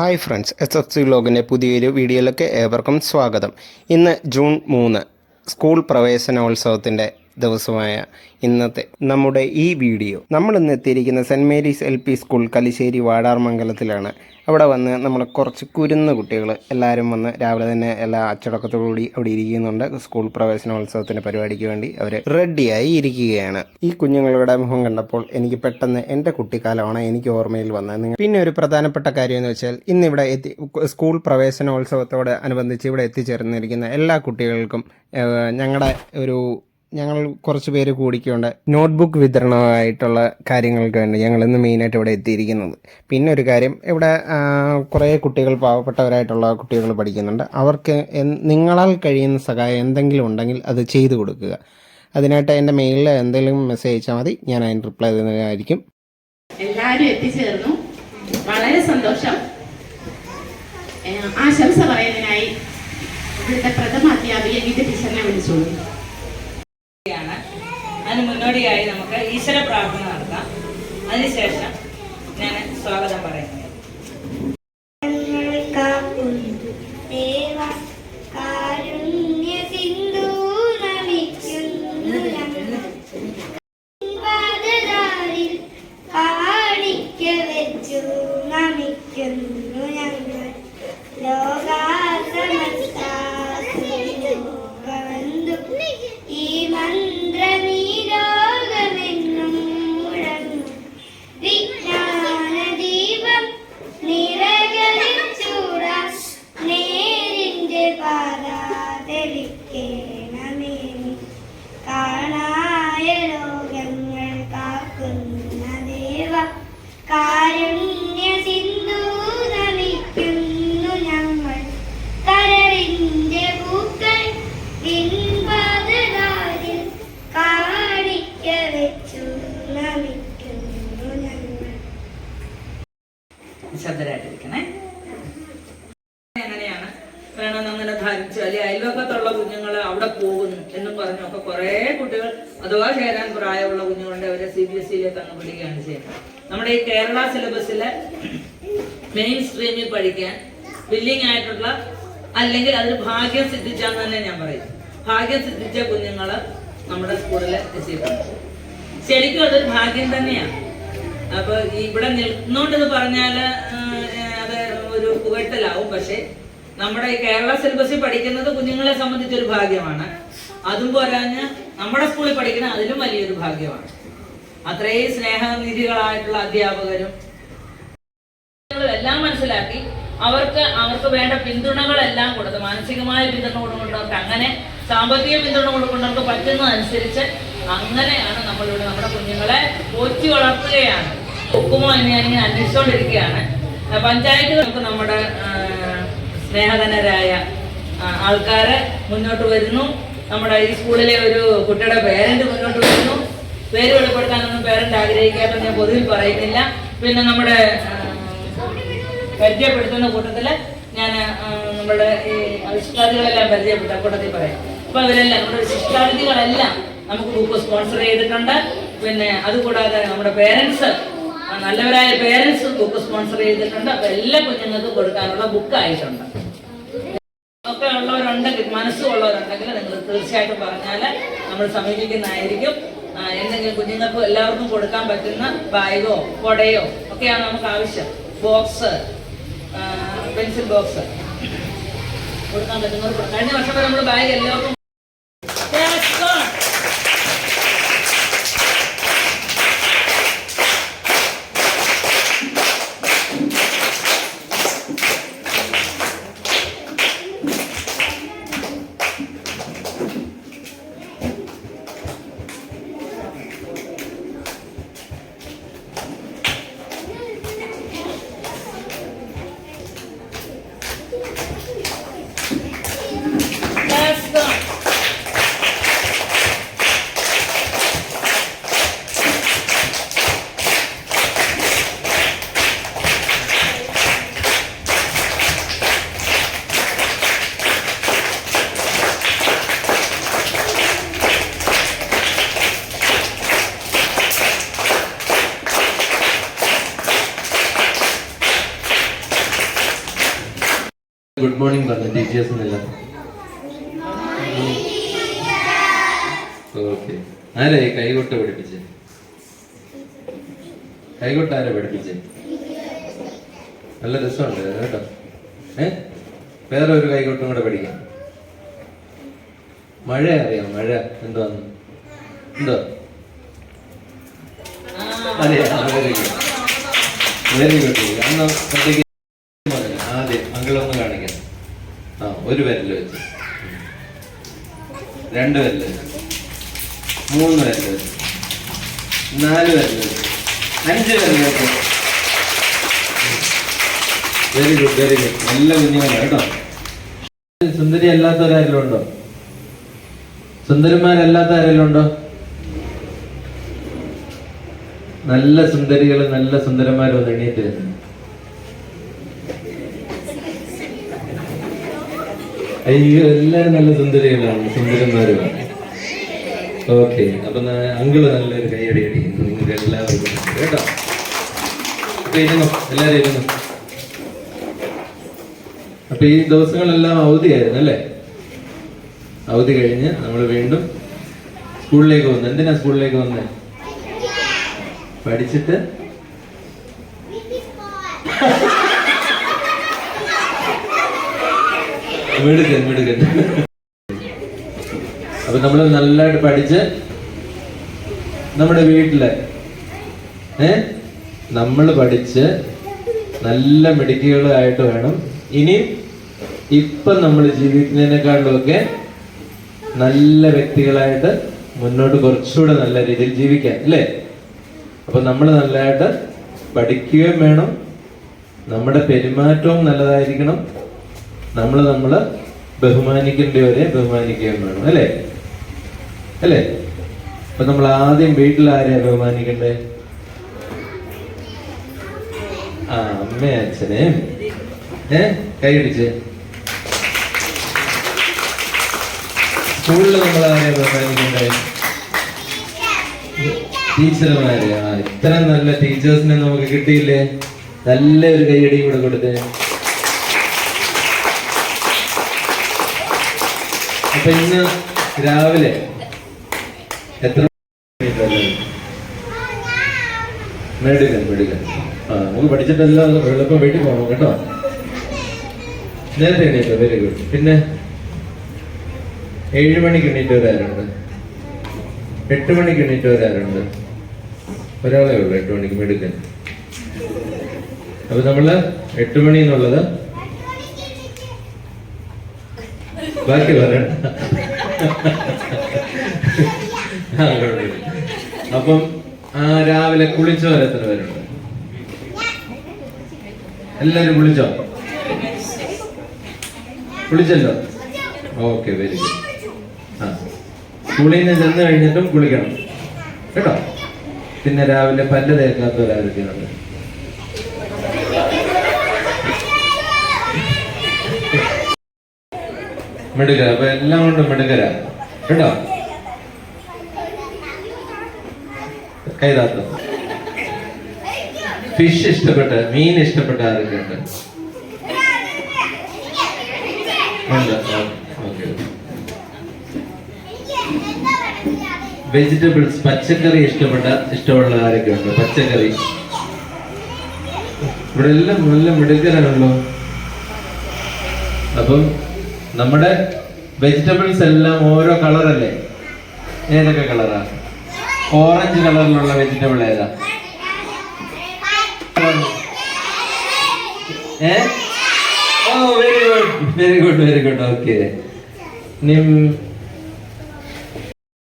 Hi friends S F C വ്ലോഗിന്റെ പുതിയൊരു വീഡിയോയിലേക്ക് ഏവർക്കും സ്വാഗതം. ഇന്ന് ജൂൺ മൂന്ന് സ്കൂൾ പ്രവേശനോത്സവത്തിന്റെ ദിവസമായ ഇന്നത്തെ നമ്മുടെ ഈ വീഡിയോ. നമ്മൾ ഇന്ന് എത്തിയിരിക്കുന്ന saint Mary's L P school Kalissery വാടാർമംഗലത്തിലാണ് അവിടെ വന്ന് നമ്മൾ കുറച്ച് കുരുന്ന കുട്ടികൾ എല്ലാവരും വന്ന് രാവിലെ തന്നെ എല്ലാ അച്ചടക്കത്തോടുകൂടി അവിടെ ഇരിക്കുന്നുണ്ട്. സ്കൂൾ പ്രവേശനോത്സവത്തിന്റെ പരിപാടിക്ക് വേണ്ടി അവർ റെഡിയായി ഇരിക്കുകയാണ്. ഈ കുഞ്ഞുങ്ങളുടെ മുഖം കണ്ടപ്പോൾ എനിക്ക് പെട്ടെന്ന് എന്റെ കുട്ടിക്കാലമാണ് എനിക്ക് ഓർമ്മയിൽ വന്നത്. നിങ്ങൾ പിന്നെ ഒരു പ്രധാനപ്പെട്ട കാര്യം എന്ന് വെച്ചാൽ ഇന്നിവിടെ എത്തി സ്കൂൾ പ്രവേശനോത്സവത്തോട് അനുബന്ധിച്ച് ഇവിടെ എത്തിച്ചേർന്നിരിക്കുന്ന എല്ലാ കുട്ടികൾക്കും ഞങ്ങളുടെ ഒരു ഞങ്ങൾ കുറച്ച് പേര് കൂടിക്കൊണ്ട് നോട്ട്ബുക്ക് വിതരണമായിട്ടുള്ള കാര്യങ്ങൾക്ക് വേണ്ടി ഞങ്ങൾ ഇന്ന് മെയിനായിട്ട് ഇവിടെ എത്തിയിരിക്കുന്നത്. പിന്നെ ഒരു കാര്യം ഇവിടെ കുറേ കുട്ടികൾ പാവപ്പെട്ടവരായിട്ടുള്ള കുട്ടികൾ പഠിക്കുന്നുണ്ട്. അവർക്ക് നിങ്ങളാൽ കഴിയുന്ന സഹായം എന്തെങ്കിലും ഉണ്ടെങ്കിൽ അത് ചെയ്തു കൊടുക്കുക. അതിനായിട്ട് എന്റെ മെയിലിൽ എന്തെങ്കിലും മെസ്സേജ് അയച്ചാൽ മതി. ഞാൻ അതിന് റിപ്ലൈ തരുന്നതായിരിക്കും. എല്ലാവരും എത്തിച്ചേർന്നു. വളരെ സന്തോഷം. ആശംസ പറയുന്നതിനായി ഇവിടുത്തെ പ്രഥമ അധ്യാപിക ഗീത ടീച്ചറിനെ വിളിച്ചോളൂ. അതിന് മുന്നോടിയായി നമുക്ക് ഈശ്വര പ്രാർത്ഥന നടത്താം. അതിനുശേഷം ഞാൻ സ്വാഗതം പറയുന്നത് ശബ്ദരായിട്ടിരിക്കണേ എങ്ങനെയാണ്? വേണം അങ്ങനെ ധരിച്ചു അല്ലെങ്കിൽ അയൽവക്കത്തുള്ള കുഞ്ഞുങ്ങൾ അവിടെ പോകുന്നു എന്നും പറഞ്ഞൊക്കെ കുറേ കുട്ടികൾ അഥവാ ചേരാൻ പ്രായമുള്ള കുഞ്ഞുങ്ങളുടെ അവരെ സി ബി എസ് സിയിലേക്ക് അങ്ങ് വിടുകയാണ് ചെയ്യുന്നത്. നമ്മുടെ ഈ കേരള സിലബസിലെ മെയിൻ സ്ട്രീമിൽ പഠിക്കാൻ വില്ലിങ് ആയിട്ടുള്ള അല്ലെങ്കിൽ അതിന് ഭാഗ്യം സിദ്ധിച്ചാന്ന് തന്നെ ഞാൻ പറയും. ഭാഗ്യം സിദ്ധിച്ച കുഞ്ഞുങ്ങൾ നമ്മുടെ സ്കൂളിൽ എത്തിയിട്ടുണ്ട്. ശരിക്കും അതൊരു ഭാഗ്യം തന്നെയാണ് അപ്പൊ ഇവിടെ നിൽക്കുന്നോണ്ടെന്ന് പറഞ്ഞാൽ അത് ഒരു പുകഴ്ത്തലാവും. പക്ഷെ നമ്മുടെ ഈ കേരള സിലബസിൽ പഠിക്കുന്നത് കുഞ്ഞുങ്ങളെ സംബന്ധിച്ച് ഒരു ഭാഗ്യമാണ്. അതും പോരാഞ്ഞ് നമ്മുടെ സ്കൂളിൽ പഠിക്കുന്ന അതിലും വലിയൊരു ഭാഗ്യമാണ്. അത്രയും സ്നേഹനിധികളായിട്ടുള്ള അധ്യാപകരും എല്ലാം മനസ്സിലാക്കി അവർക്ക് അവർക്ക് വേണ്ട പിന്തുണകളെല്ലാം കൊടുത്ത് മാനസികമായ പിന്തുണ കൊടുക്കുന്നവർക്ക് അങ്ങനെ സാമ്പത്തിക പിന്തുണ കൊടുക്കുന്നവർക്ക് പറ്റുന്നതനുസരിച്ച് അങ്ങനെയാണ് നമ്മളിവിടെ നമ്മുടെ കുഞ്ഞുങ്ങളെ പോറ്റി വളർത്തുകയാണ്. ഒക്കുമോ എന്ന് ഞാനിങ്ങനെ അന്വേഷിച്ചുകൊണ്ടിരിക്കുകയാണ് പഞ്ചായത്ത് നമ്മുടെ സ്നേഹധനരായ ആൾക്കാരെ മുന്നോട്ട് വരുന്നു. നമ്മുടെ ഈ സ്കൂളിലെ ഒരു കുട്ടിയുടെ പേരന്റ് മുന്നോട്ട് വരുന്നു. പേര് വെളിപ്പെടുത്താനൊന്നും പേരന്റ് ആഗ്രഹിക്കാത്ത ഞാൻ പൊതുവിൽ പറയുന്നില്ല. പിന്നെ നമ്മുടെ പരിചയപ്പെടുത്തുന്ന കൂട്ടത്തിൽ ഞാൻ നമ്മുടെ ഈ ആവിഷ്കാരികളെല്ലാം പരിചയപ്പെട്ട കൂട്ടത്തിൽ പറയാം. അപ്പൊ അവരെല്ലാം നമ്മുടെ ശിഷ്ടാതിഥികളെല്ലാം നമുക്ക് ബുക്ക് സ്പോൺസർ ചെയ്തിട്ടുണ്ട്. പിന്നെ അതുകൂടാതെ നമ്മുടെ പേരൻസ് നല്ലവരായ പേരൻസ് ബുക്ക് സ്പോൺസർ ചെയ്തിട്ടുണ്ട്. അപ്പൊ എല്ലാ കുഞ്ഞുങ്ങൾക്കും കൊടുക്കാനുള്ള ബുക്ക് ആയിട്ടുണ്ട്. ഒക്കെ ഉള്ളവരുണ്ടെങ്കിൽ മനസ്സുള്ളവരുണ്ടെങ്കിൽ നിങ്ങൾ തീർച്ചയായിട്ടും പറഞ്ഞാൽ നമ്മൾ സമീപിക്കുന്നതായിരിക്കും. എന്തെങ്കിലും കുഞ്ഞുങ്ങൾക്ക് എല്ലാവർക്കും കൊടുക്കാൻ പറ്റുന്ന ബാഗോ കൊടയോ ഒക്കെയാണ് നമുക്ക് ആവശ്യം. ബോക്സ് പെൻസിൽ ബോക്സ് കൊടുക്കാൻ പറ്റുന്നവർ കഴിഞ്ഞ വർഷം നമ്മൾ ബാഗ് എല്ലാവർക്കും ഗുഡ് മോർണിംഗ് പറഞ്ഞു ടീച്ചേഴ്സ് എന്നെല്ലാം ഓക്കെ ആരാ കൈകൊട്ട് പഠിപ്പിച്ചേ കൈകൊട്ട് ആരാ പഠിപ്പിച്ചേ നല്ല രസമുണ്ട് കേട്ടോ ഏ വേറെ ഒരു കൈകൊട്ടും കൂടെ പഠിക്കാം മഴ അറിയാം മഴ എന്താന്ന് എന്തോ അറിയാം വെരി ഗുഡ് അന്ന്. ആദ്യം അങ്കിളൊന്ന് ആ ഒരു വിരൽ വെച്ച്. രണ്ട് വിരൽ വെച്ച്. മൂന്ന് വിരൽ വെച്ച്. നാല് വിരൽ വെച്ച്. അഞ്ച് വിരൽ വെച്ച്. വെരി ഗുഡ് വെരി ഗുഡ് നല്ല കുഞ്ഞുങ്ങളാണ് കേട്ടോ. സുന്ദരി അല്ലാത്തവരാരെങ്കിലും ഉണ്ടോ സുന്ദരന്മാരല്ലാത്ത ആരെങ്കിലും ഉണ്ടോ നല്ല സുന്ദരികളും നല്ല സുന്ദരന്മാരും ഒന്ന് എണീറ്റ് അയ്യോ എല്ലാരും നല്ല സുന്ദരികളാണ് സുന്ദരന്മാരുമാണ്. ഓക്കെ അപ്പൊ അങ്കിൾ നല്ലൊരു കൈയടി അടിക്കുന്നു നിങ്ങൾക്ക് എല്ലാവർക്കും കേട്ടോ? അപ്പൊ ഇരുന്നു? എല്ലാരും ഇരുന്നു? ഈ ദിവസങ്ങളെല്ലാം അവധിയായിരുന്നു അല്ലേ? അവധി കഴിഞ്ഞ് നമ്മൾ വീണ്ടും സ്കൂളിലേക്ക് വന്നു. എന്തിനാ സ്കൂളിലേക്ക് വന്നേ? പഠിച്ചിട്ട്? മിടുക്കൻ മിടുക്കൻ അപ്പൊ നമ്മൾ നല്ലതായിട്ട് പഠിച്ച് നമ്മുടെ വീട്ടിൽ ഏ? നമ്മൾ പഠിച്ച് നല്ല മിടുക്കികളായിട്ട് വേണം. ഇനി ഇപ്പൊ നമ്മൾ ജീവിക്കുന്നതിനേക്കാളും ഒക്കെ നല്ല വ്യക്തികളായിട്ട് മുന്നോട്ട് കുറച്ചുകൂടെ നല്ല രീതിയിൽ ജീവിക്കാൻ അല്ലേ? അപ്പൊ നമ്മൾ നല്ലതായിട്ട് പഠിക്കുകയും വേണം. നമ്മുടെ പെരുമാറ്റവും നല്ലതായിരിക്കണം. നമ്മൾ നമ്മൾ ബഹുമാനിക്കേണ്ടവരെ ബഹുമാനിക്കുകയും വേണം അല്ലേ? അല്ലേ? അപ്പൊ നമ്മൾ ആദ്യം വീട്ടിൽ ആരെയാ ബഹുമാനിക്കണ്ടേ? ആ അമ്മ അച്ഛനെ ഏ കൈയടിച്ച് സ്കൂളിൽ നമ്മൾ ആരെയാ ബഹുമാനിക്കണ്ടേ? ടീച്ചർമാരെ. ആ ഇത്ര നല്ല ടീച്ചേഴ്സിനെ നമുക്ക് കിട്ടിയില്ലേ? നല്ല ഒരു കൈയടിയും കൂടെ കൊടുത്തേ. അപ്പൊ ഇന്ന് രാവിലെ എത്ര മെഡിക്കൽ മെഡിക്കൽ. ആ നമുക്ക് പഠിച്ചിട്ടെല്ലാം എളുപ്പം വീട്ടിൽ പോകണം കേട്ടോ. നേരത്തെ എണീറ്റോ വെരി ഗുഡ് പിന്നെ ഏഴ് മണിക്ക് എണീറ്റ് വരാറുണ്ട് എട്ട് മണിക്ക് എണീറ്റ് വരാറുണ്ട് ഒരാളെ ഉള്ളൂ എട്ട് മണിക്ക് മെഡിക്കൽ. അപ്പൊ നമ്മൾ എട്ട് മണി എന്നുള്ളത് ബാക്കി പറയണ്ട അപ്പം രാവിലെ കുളിച്ചവർ എത്ര പേരുണ്ട്? എല്ലാരും കുളിച്ചോ? കുളിച്ചല്ലോ? Okay very good. ആ. സ്കൂളിൽ ചെന്ന് കഴിഞ്ഞിട്ടും കുളിക്കണം. കേട്ടോ? പിന്നെ രാവിലെ പല്ല് തേക്കാത്തവരായിരിക്കുന്നുണ്ട് മിടുക്കര. അപ്പൊ എല്ലാം കൊണ്ടും മിടുക്കര. കേട്ടോ? കൈതാത്ത. ഫിഷ് ഇഷ്ടപ്പെട്ട മീൻ ഇഷ്ടപ്പെട്ട ആരൊക്കെ ഉണ്ട്. വെജിറ്റബിൾസ് പച്ചക്കറി ഇഷ്ടപ്പെട്ട ഇഷ്ടമുള്ള ആരൊക്കെ ഉണ്ട് പച്ചക്കറി. ഇവിടെ എല്ലാം നല്ല മിടുക്കരാണല്ലോ. അപ്പം നമ്മുടെ വെജിറ്റബിൾസ് എല്ലാം ഓരോ കളറല്ലേ ഏതൊക്കെ കളറാ ഓറഞ്ച് കളറിലുള്ള വെജിറ്റബിൾ ഏതാ? ഏ? ഓ very good very good very good okay നിം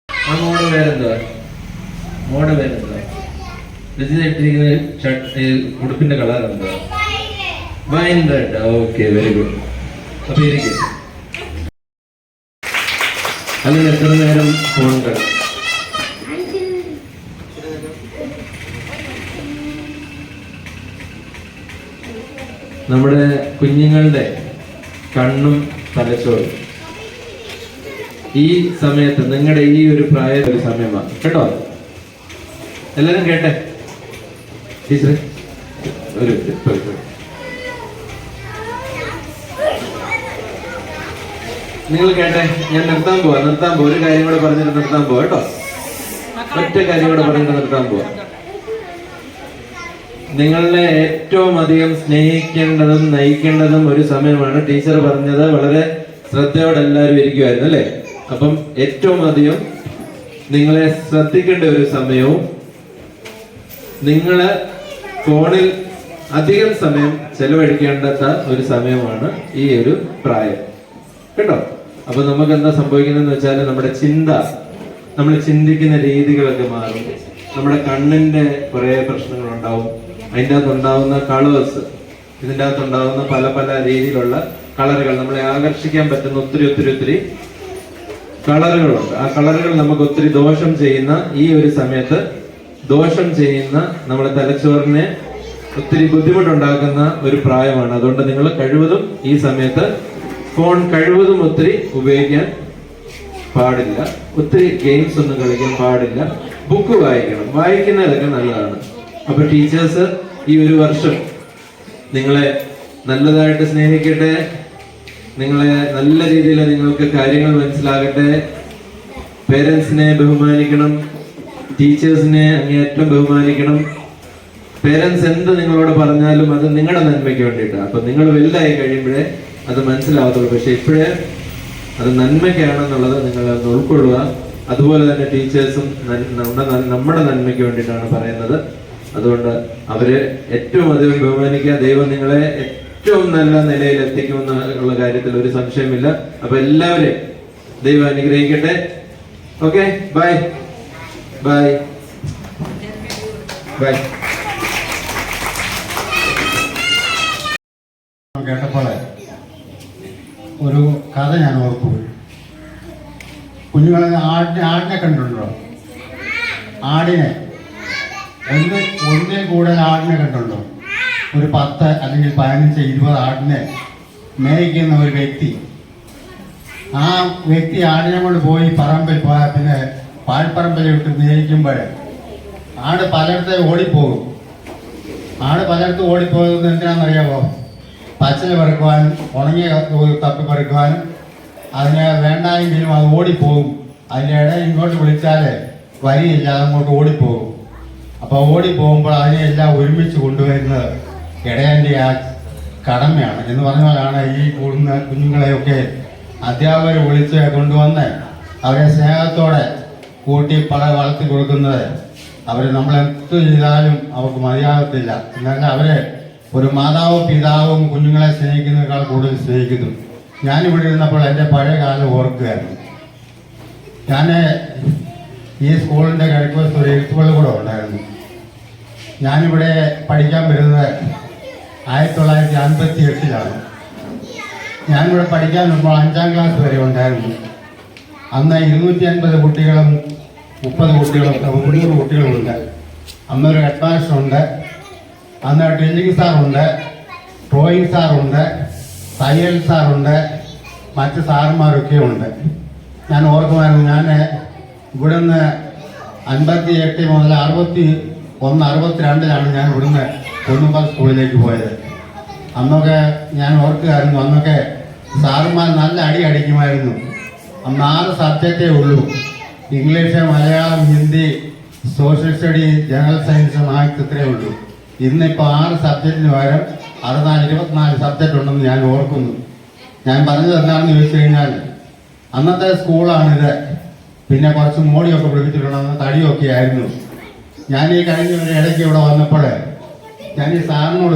ആ മോഡ് പേരെന്തുവാ? മോടെ പേരെന്തുവാ? ഇട്ടിരിക്കുന്ന ഷർട്ട് ഉടുപ്പിന്റെ കളർ എന്തുവാ? Wine red okay very good അപ്പൊ ഇരിക്കും. എത്ര നേരം നമ്മുടെ കുഞ്ഞുങ്ങളുടെ കണ്ണും തലച്ചോറും. ഈ സമയത്ത് നിങ്ങളുടെ ഈ ഒരു പ്രായ ഒരു സമയമാണ് കേട്ടോ? എല്ലാവരും കേട്ടെ? ടീച്ചറെ ഒരു നിങ്ങൾ കേട്ടെ ഞാൻ നിർത്താൻ പോവാ നിർത്താൻ പോവാ. ഒരു കാര്യം കൂടെ പറഞ്ഞിട്ട് നിർത്താൻ പോവാ കേട്ടോ? ഒറ്റ കാര്യം കൂടെ പറഞ്ഞിട്ട് നിർത്താൻ പോവാ. നിങ്ങളെ ഏറ്റവും അധികം സ്നേഹിക്കേണ്ടതും നയിക്കേണ്ടതും ഒരു സമയമാണ്. ടീച്ചർ പറഞ്ഞത് വളരെ ശ്രദ്ധയോടെ എല്ലാവരും ഇരിക്കുമായിരുന്നു അല്ലേ? അപ്പം ഏറ്റവും അധികം നിങ്ങളെ ശ്രദ്ധിക്കേണ്ട ഒരു സമയവും നിങ്ങൾ ഫോണിൽ അധികം സമയം ചെലവഴിക്കേണ്ടത്ത ഒരു സമയമാണ് ഈ ഒരു പ്രായം. കേട്ടോ? അപ്പൊ നമുക്ക് എന്താ സംഭവിക്കുന്നതെന്ന് വെച്ചാൽ നമ്മുടെ ചിന്ത നമ്മൾ ചിന്തിക്കുന്ന രീതികളൊക്കെ മാറും. നമ്മുടെ കണ്ണിന്റെ കുറെ പ്രശ്നങ്ങൾ ഉണ്ടാവും അതിന്റെ അകത്ത് ഉണ്ടാവുന്ന കളേഴ്സ് ഇതിന്റെ അകത്ത് ഉണ്ടാവുന്ന പല പല രീതിയിലുള്ള കളറുകൾ. നമ്മളെ ആകർഷിക്കാൻ പറ്റുന്ന ഒത്തിരി ഒത്തിരി ഒത്തിരി കളറുകളുണ്ട്. ആ കളറുകൾ നമുക്ക് ഒത്തിരി ദോഷം ചെയ്യുന്ന ഈ ഒരു സമയത്ത് ദോഷം ചെയ്യുന്ന നമ്മുടെ തലച്ചോറിനെ ഒത്തിരി ബുദ്ധിമുട്ടുണ്ടാക്കുന്ന ഒരു പ്രായമാണ്. അതുകൊണ്ട് നിങ്ങൾ കഴിവതും ഈ സമയത്ത് ഫോൺ കഴിവതും ഒത്തിരി ഉപയോഗിക്കാൻ പാടില്ല. ഒത്തിരി ഗെയിംസ് ഒന്നും കളിക്കാൻ പാടില്ല. ബുക്ക് വായിക്കണം. വായിക്കുന്നതൊക്കെ നല്ലതാണ്. അപ്പൊ ടീച്ചേഴ്സ് ഈ ഒരു വർഷം നിങ്ങളെ നല്ലതായിട്ട് സ്നേഹിക്കട്ടെ. നിങ്ങളെ നല്ല രീതിയിൽ നിങ്ങൾക്ക് കാര്യങ്ങൾ മനസ്സിലാകട്ടെ. പേരൻസിനെ ബഹുമാനിക്കണം. ടീച്ചേഴ്സിനെ അങ്ങേയറ്റം ബഹുമാനിക്കണം. പേരൻസ് എന്ത് നിങ്ങളോട് പറഞ്ഞാലും അത് നിങ്ങളുടെ നന്മയ്ക്ക് വേണ്ടിയിട്ടാണ്. അപ്പൊ നിങ്ങൾ വലുതായി കഴിയുമ്പോഴേ അത് മനസ്സിലാവത്തുള്ളൂ. പക്ഷെ ഇപ്പോഴേ അത് നന്മയ്ക്കാണെന്നുള്ളത് നിങ്ങൾ അത് ഉൾക്കൊള്ളുക. അതുപോലെ തന്നെ ടീച്ചേഴ്സും നമ്മുടെ നന്മയ്ക്ക് വേണ്ടിയിട്ടാണ് പറയുന്നത്. അതുകൊണ്ട് അവരെ ഏറ്റവും അധികം ബഹുമാനിക്കുക. ദൈവം നിങ്ങളെ ഏറ്റവും നല്ല നിലയിൽ എത്തിക്കുമെന്നുള്ള കാര്യത്തിൽ ഒരു സംശയമില്ല. അപ്പൊ എല്ലാവരെയും ദൈവം അനുഗ്രഹിക്കട്ടെ. Okay bye. ബൈ. ബൈ. കേട്ടപ്പോൾ ഒരു കഥ ഞാൻ ഓർക്കുപോയി കുഞ്ഞുങ്ങളെ ആടിനെ ആടിനെ കണ്ടിട്ടുണ്ടോ? ആടിനെ. ഒന്ന് ഒന്നിൽ കൂടുതൽ ആടിനെ കണ്ടിട്ടുണ്ടോ? ഒരു പത്ത് അല്ലെങ്കിൽ പതിനഞ്ച് ഇരുപത് ആടിനെ മേയ്ക്കുന്ന ഒരു വ്യക്തി. ആ വ്യക്തി ആടിനെ കൊണ്ട് പോയി പറമ്പിൽ പോയാൽ പിന്നെ പാൽപ്പറമ്പിൽ വിട്ട് മേയിക്കുമ്പോൾ ആട് പലയിടത്തെ ഓടിപ്പോകും. ആട് പലയിടത്തും ഓടിപ്പോകുന്നത് എന്തിനാണെന്നറിയാമോ പച്ചില പെറുക്കുവാനും ഉണങ്ങിയ തപ്പി പറക്കുവാനും അതിന് വേണ്ടായെങ്കിലും അത് ഓടിപ്പോകും. അതിന്റെ ഇട ഇങ്ങോട്ട് വിളിച്ചാൽ വരിയില്ല അതങ്ങോട്ട് ഓടിപ്പോകും. അപ്പോൾ ഓടിപ്പോകുമ്പോൾ അതിനെല്ലാം ഒരുമിച്ച് കൊണ്ടുവരുന്നത് ഇടയന്റെ ആ കടമയാണ്. എന്ന് പറഞ്ഞ പോലാണ് ഈ കൂടുന്ന കുഞ്ഞുങ്ങളെയൊക്കെ അധ്യാപകർ വിളിച്ച് കൊണ്ടുവന്ന് അവരെ സ്നേഹത്തോടെ കൂട്ടി പല വളർത്തി കൊടുക്കുന്നത്. അവർ നമ്മൾ എന്ത് ചെയ്താലും അവർക്ക് മതിയാകത്തില്ല. എന്നാൽ അവരെ ഒരു മാതാവും പിതാവും കുഞ്ഞുങ്ങളെ സ്നേഹിക്കുന്നതിനേക്കാൾ കൂടുതൽ സ്നേഹിക്കുന്നു. ഞാനിവിടെ ഇരുന്നപ്പോൾ എന്റെ പഴയ കാലം ഓർക്കുകയായിരുന്നു. ഞാൻ ഈ സ്കൂളിന്റെ കിഴക്കുവശത്ത് ഒരു എഴുത്തുപള്ളി കൂടെ ഉണ്ടായിരുന്നു. ഞാനിവിടെ പഠിക്കാൻ വരുന്നത് ആയിരത്തി തൊള്ളായിരത്തി അൻപത്തി എട്ടിലാണ് ഞാനിവിടെ പഠിക്കാൻ വരുമ്പോൾ അഞ്ചാം ക്ലാസ് വരെ ഉണ്ടായിരുന്നു. അന്ന് ഇരുന്നൂറ്റി അൻപത് കുട്ടികളും മുപ്പത് കുട്ടികളും മുന്നൂറ് കുട്ടികളുണ്ട് അന്നൊരു ഹെഡ് മാസ്റ്റർ ഉണ്ട്. അന്ന് ഡ്രില്ലിംഗ് സാറുണ്ട് ഡ്രോയിങ് സാറുണ്ട് തയ്യൽ സാറുണ്ട് മറ്റ് സാറുമാരൊക്കെ ഉണ്ട്. ഞാൻ ഓർക്കുമായിരുന്നു ഞാൻ ഇവിടുന്ന് അൻപത്തി എട്ട് മുതൽ അറുപത്തി ഒന്ന് അറുപത്തിരണ്ടിലാണ് ഞാൻ ഇവിടുന്ന് കുന്നുമ്പ സ്കൂളിലേക്ക് പോയത്. അന്നൊക്കെ ഞാൻ ഓർക്കുകയായിരുന്നു അന്നൊക്കെ സാറുമാർ നല്ല അടി അടിക്കുമായിരുന്നു. ആറ് സബ്ജക്റ്റേ ഉള്ളൂ. English Malayalam Hindi social study general science maths ഇത്രയേ ഉള്ളൂ. ഇന്നിപ്പോൾ ആറ് സബ്ജക്റ്റിന് പകരം അറുപത്തിനാല് ഇരുപത്തിനാല് സബ്ജക്റ്റ് ഉണ്ടെന്ന് ഞാൻ ഓർക്കുന്നു. ഞാൻ പറഞ്ഞത് എന്താണെന്ന് ചോദിച്ചു കഴിഞ്ഞാൽ അന്നത്തെ സ്കൂളാണിത് പിന്നെ കുറച്ച് മോടിയൊക്കെ പിടിപ്പിച്ചിട്ടുണ്ട് തടിയൊക്കെ ആയിരുന്നു ഞാൻ ഈ കഴിഞ്ഞ ഒരു ഇടയ്ക്ക് ഇവിടെ വന്നപ്പോൾ ഞാൻ ഈ സാറിനോട്